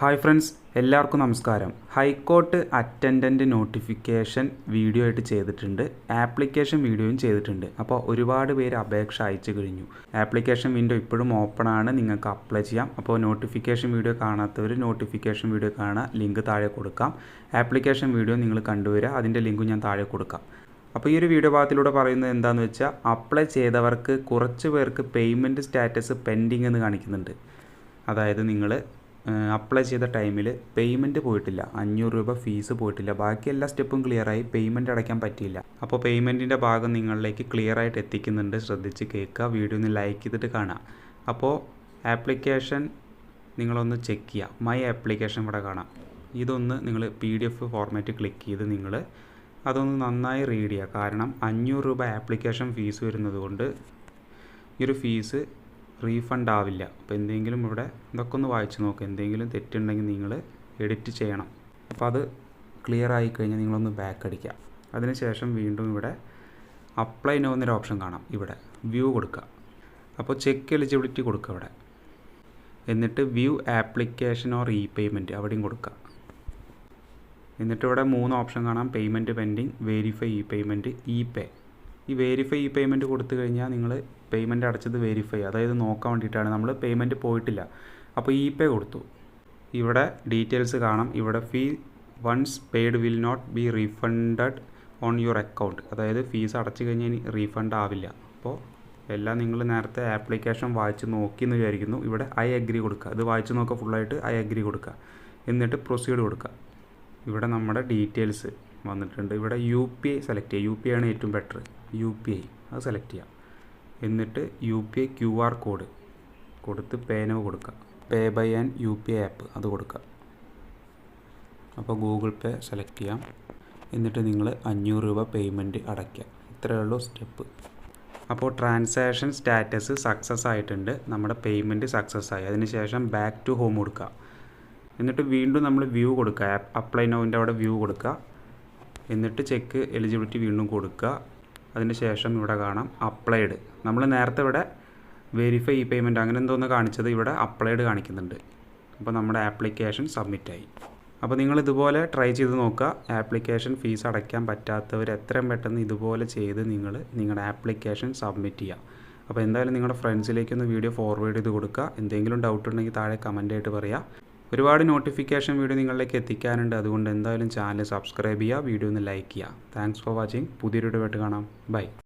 Hi friends എല്ലാവർക്കും നമസ്കാരം. High court attendant notification video ആയിട്ട് ചെയ്തിട്ടുണ്ട്. ആപ്ലിക്കേഷൻ വീഡിയോയും ചെയ്തിട്ടുണ്ട്. അപ്പോൾ ഒരുപാട് പേര് അപേക്ഷ അയച്ചു കഴിഞ്ഞു. ആപ്ലിക്കേഷൻ വിൻഡോ ഇപ്പോഴും ഓപ്പൺ ആണ്. നിങ്ങൾക്ക് അപ്ലൈ ചെയ്യാം. അപ്പോൾ നോട്ടിഫിക്കേഷൻ വീഡിയോ കാണാത്തവർ നോട്ടിഫിക്കേഷൻ വീഡിയോ കാണാൻ ലിങ്ക് താഴെ കൊടുക്കാം. ആപ്ലിക്കേഷൻ വീഡിയോ നിങ്ങൾ കണ്ടുവരിക. അതിന്റെ ലിങ്കും ഞാൻ താഴെ കൊടുക്കാം. അപ്പോൾ ഈ ഒരു വീഡിയോ ഭാഗത്തിലൂടെ പറയുന്നത് എന്താണെന്ന് വെച്ചാൽ അപ്ലൈ ചെയ്തവർക്ക് കുറച്ച് പേർക്ക് പേയ്മെന്റ് സ്റ്റാറ്റസ് പെൻഡിങ് എന്ന് കാണിക്കുന്നുണ്ട്. അതായത് നിങ്ങൾ അപ്ലൈ ചെയ്ത ടൈമിൽ പേയ്മെന്റ് പോയിട്ടില്ല. അഞ്ഞൂറ് രൂപ ഫീസ് പോയിട്ടില്ല. ബാക്കി എല്ലാ സ്റ്റെപ്പും ക്ലിയറായി പേയ്മെന്റ് അടയ്ക്കാൻ പറ്റിയില്ല. അപ്പോൾ പേയ്മെന്റിന്റെ ഭാഗം നിങ്ങളിലേക്ക് ക്ലിയർ ആയിട്ട് എത്തിക്കുന്നുണ്ട്. ശ്രദ്ധിച്ച് കേൾക്കുക. വീഡിയോ ഒന്ന് ലൈക്ക് ചെയ്തിട്ട് കാണാം അപ്പോൾ ആപ്ലിക്കേഷൻ നിങ്ങളൊന്ന് ചെക്ക് ചെയ്യുക. മൈ ആപ്ലിക്കേഷൻ ഇവിടെ കാണാം. ഇതൊന്ന് നിങ്ങൾ P D F format click ചെയ്ത് നിങ്ങൾ അതൊന്ന് നന്നായി റീഡ് ചെയ്യുക. കാരണം അഞ്ഞൂറ് രൂപ ആപ്ലിക്കേഷൻ ഫീസ് വരുന്നത് കൊണ്ട് ഈ ഒരു ഫീസ് റീഫണ്ട് ആവില്ല. അപ്പോൾ എന്തെങ്കിലും ഇവിടെ ഇതൊക്കെ ഒന്ന് വായിച്ച് നോക്കുക എന്തെങ്കിലും തെറ്റുണ്ടെങ്കിൽ നിങ്ങൾ എഡിറ്റ് ചെയ്യണം. അപ്പോൾ അത് ക്ലിയർ ആയി കഴിഞ്ഞാൽ നിങ്ങളൊന്ന് ബാക്ക് അടിക്കുക. അതിനുശേഷം വീണ്ടും ഇവിടെ അപ്ലൈ നോ എന്നൊരു ഓപ്ഷൻ കാണാം. ഇവിടെ വ്യൂ കൊടുക്കുക. അപ്പോൾ ചെക്ക് എലിജിബിലിറ്റി കൊടുക്കുക ഇവിടെ. എന്നിട്ട് view application or e payment അവിടെയും കൊടുക്കുക. എന്നിട്ട് ഇവിടെ മൂന്ന് ഓപ്ഷൻ കാണാം. Payment pending verify e payment e pay e verify e payment കൊടുത്തു കഴിഞ്ഞാൽ നിങ്ങൾ പേയ്മെന്റ് അടച്ചത് വെരിഫൈ അതായത് നോക്കാൻ വേണ്ടിയിട്ടാണ്. നമ്മൾ പേയ്മെന്റ് പോയിട്ടില്ല. അപ്പോൾ ഇ പേ കൊടുത്തു. ഇവിടെ ഡീറ്റെയിൽസ് കാണാം. ഇവിടെ fee once paid will not be refunded on your account അതായത് ഫീസ് അടച്ചു കഴിഞ്ഞാൽ റീഫണ്ട് ആവില്ല. അപ്പോൾ എല്ലാം നിങ്ങൾ നേരത്തെ ആപ്ലിക്കേഷൻ വായിച്ച് നോക്കി എന്ന് വിചാരിക്കുന്നു. ഇവിടെ ഐ അഗ്രി കൊടുക്കുക. ഇത് വായിച്ച് നോക്കുക. ഫുള്ളായിട്ട് ഐ അഗ്രി കൊടുക്കുക. എന്നിട്ട് പ്രൊസീഡ് കൊടുക്കുക. ഇവിടെ നമ്മുടെ ഡീറ്റെയിൽസ് വന്നിട്ടുണ്ട്. ഇവിടെ യു പി ഐ സെലക്ട് ചെയ്യുക. യു പി ഐ ആണ് ഏറ്റവും ബെറ്റർ യു പി ഐ അത് സെലക്ട് ചെയ്യാം. എന്നിട്ട് U P I Q R code കൊടുത്ത് പേനവ് കൊടുക്കുക. Pay by and U P I app അത് കൊടുക്കുക. അപ്പോൾ ഗൂഗിൾ പേ സെലക്ട് ചെയ്യാം. എന്നിട്ട് നിങ്ങൾ അഞ്ഞൂറ് രൂപ പേയ്മെന്റ് അടയ്ക്കുക. ഇത്രയേ ഉള്ളൂ സ്റ്റെപ്പ്. അപ്പോൾ ട്രാൻസാക്ഷൻ സ്റ്റാറ്റസ് സക്സസ് ആയിട്ടുണ്ട്. നമ്മുടെ പേയ്മെന്റ് സക്സസ് ആയി. അതിനുശേഷം ബാക്ക് ടു ഹോം കൊടുക്കുക. എന്നിട്ട് വീണ്ടും നമ്മൾ വ്യൂ കൊടുക്കുക. അപ്ലൈ നോവിന്റെ അവിടെ വ്യൂ കൊടുക്കുക. എന്നിട്ട് ചെക്ക് എലിജിബിലിറ്റി വീണ്ടും കൊടുക്കുക. അതിന് ശേഷം ഇവിടെ കാണാം അപ്ലൈഡ്. നമ്മൾ നേരത്തെ ഇവിടെ വെരിഫൈ ഇ പേയ്മെന്റ് അങ്ങനെ എന്തോന്ന് കാണിച്ചത് ഇവിടെ അപ്ലൈഡ് കാണിക്കുന്നുണ്ട്. അപ്പോൾ നമ്മുടെ ആപ്ലിക്കേഷൻ സബ്മിറ്റായി അപ്പോൾ നിങ്ങൾ ഇതുപോലെ ട്രൈ ചെയ്ത് നോക്കുക. ആപ്ലിക്കേഷൻ ഫീസ് അടയ്ക്കാൻ പറ്റാത്തവർ എത്രയും പെട്ടെന്ന് ഇതുപോലെ ചെയ്ത് നിങ്ങൾ നിങ്ങളുടെ ആപ്ലിക്കേഷൻ സബ്മിറ്റ് ചെയ്യുക. അപ്പോൾ എന്തായാലും നിങ്ങളുടെ ഫ്രണ്ട്സിലേക്കൊന്ന് വീഡിയോ ഫോർവേഡ് ചെയ്ത് കൊടുക്കുക. എന്തെങ്കിലും ഡൗട്ട് ഉണ്ടെങ്കിൽ താഴെ കമന്റ് ആയിട്ട് പറയാം. ഒരുപാട് നോട്ടിഫിക്കേഷൻ വീഡിയോ നിങ്ങളിലേക്ക് എത്തിക്കാനുണ്ട്. അതുകൊണ്ട് എന്തായാലും ചാനൽ സബ്സ്ക്രൈബ് ചെയ്യുക വീഡിയോ ഒന്ന് ലൈക്ക് ചെയ്യുക. താങ്ക്സ് ഫോർ വാച്ചിങ് പുതിയൊരു വീഡിയോ ആയിട്ട് കാണാം. ബൈ